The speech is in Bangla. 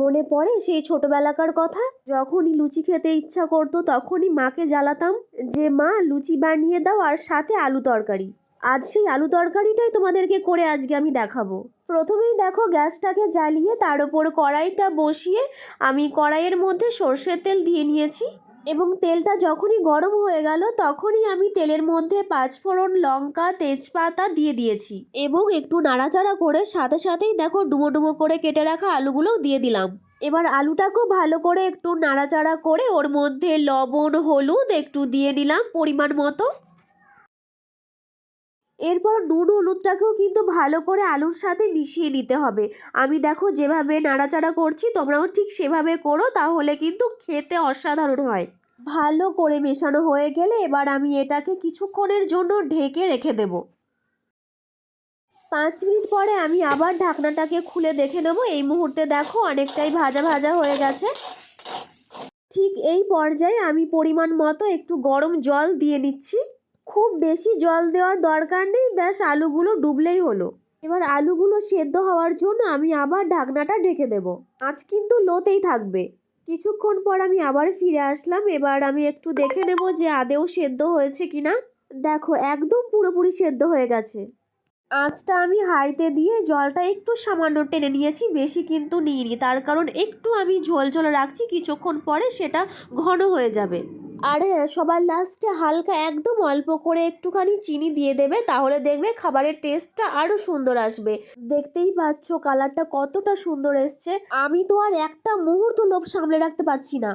মনে পড়ে সেই ছোটবেলাকার কথা? যখনই লুচি খেতে ইচ্ছা করতো, তখনই মাকে জ্বালাতাম যে, মা, লুচি বানিয়ে দাও আর সাথে আলু তরকারি। আজ সেই আলু তরকারিটাই তোমাদেরকে করে আজকে আমি দেখাবো। প্রথমেই দেখো গ্যাসটাকে জ্বালিয়ে তার উপর কড়াইটা বসিয়ে আমি কড়াইয়ের মধ্যে সর্ষের তেল দিয়ে নিয়েছি। এবং তেলটা যখনই গরম হয়ে গেল, তখনই আমি তেলের মধ্যে পাঁচফোড়ন লঙ্কা, তেজপাতা দিয়ে দিয়েছি এবং একটু নাড়াচাড়া করে সাথে সাথেই দেখো ডুবো ডুবো করে কেটে রাখা আলুগুলোও দিয়ে দিলাম। এবার আলুটাকেও ভালো করে একটু নাড়াচাড়া করে ওর মধ্যে লবণ, হলুদ একটু দিয়ে নিলাম পরিমাণ মতো। এরপর নুন হলুদটাকেও কিন্তু ভালো করে আলুর সাথে মিশিয়ে নিতে হবে। আমি দেখো যেভাবে নাড়াচাড়া করছি, তোমরাও ঠিক সেভাবে করো, তাহলে কিন্তু খেতে অসাধারণ হয়। ভালো করে মেশানো হয়ে গেলে এবার আমি এটাকে কিছুক্ষণের জন্য ঢেকে রেখে দেব। পাঁচ মিনিট পরে আমি আবার ঢাকনাটাকে খুলে দেখে নেব। এই মুহূর্তে দেখো অনেকটাই ভাজা ভাজা হয়ে গেছে। ঠিক এই পর্যায়ে আমি পরিমাণ মতো একটু গরম জল দিয়ে নিচ্ছি। খুব বেশি জল দেওয়ার দরকার নেই। ব্যাস, আলুগুলো ডুবলেই হলো। এবার আলুগুলো সেদ্ধ হওয়ার জন্য আমি আবার ঢাকনাটা ঢেকে দেব। আজ কিন্তু লোতেই থাকবে। কিছুক্ষণ পর আমি আবার ফিরে আসলাম। এবার আমি একটু দেখে নেব যে আদেও সেদ্ধ হয়েছে কিনা। দেখো, একদম পুরোপুরি সেদ্ধ হয়ে গেছে। আঁচটা আমি হাইতে দিয়ে জলটা একটু সামান্য টেনে নিয়েছি, বেশি কিন্তু নিইনি। তার কারণ একটু আমি ঝোল ঝোল রাখছি, কিছুক্ষণ পরে সেটা ঘন হয়ে যাবে। আর, সবার লাস্টে হালকা একদম অল্প করে একটুখানি চিনি দিয়ে দেবে, তাহলে দেখবে খাবারের টেস্টটা আরও সুন্দর আসবে। দেখতেই পাচ্ছ কালারটা কতটা সুন্দর এসছে। আমি তো আর একটা মুহূর্ত লোভ সামলে রাখতে পারছি না।